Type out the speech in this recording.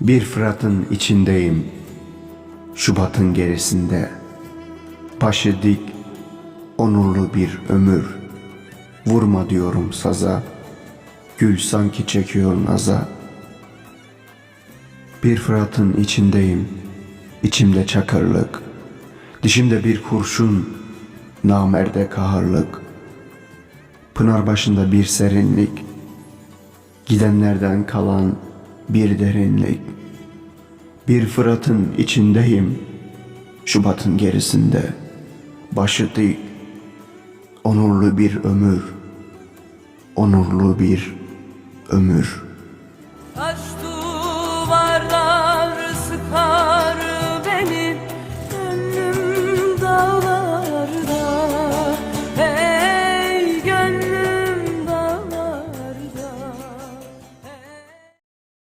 Bir Fırat'ın içindeyim, Şubat'ın gerisinde. Başı dik, onurlu bir ömür. Vurma diyorum saza, gül sanki çekiyor naza. Bir Fırat'ın içindeyim, içimde çakırlık. Dişimde bir kurşun, namerde kaharlık. Pınar başında bir serinlik, gidenlerden kalan bir derinlik. Bir Fırat'ın içindeyim, Şubat'ın gerisinde. Başı dik, onurlu bir ömür, onurlu bir ömür. Taş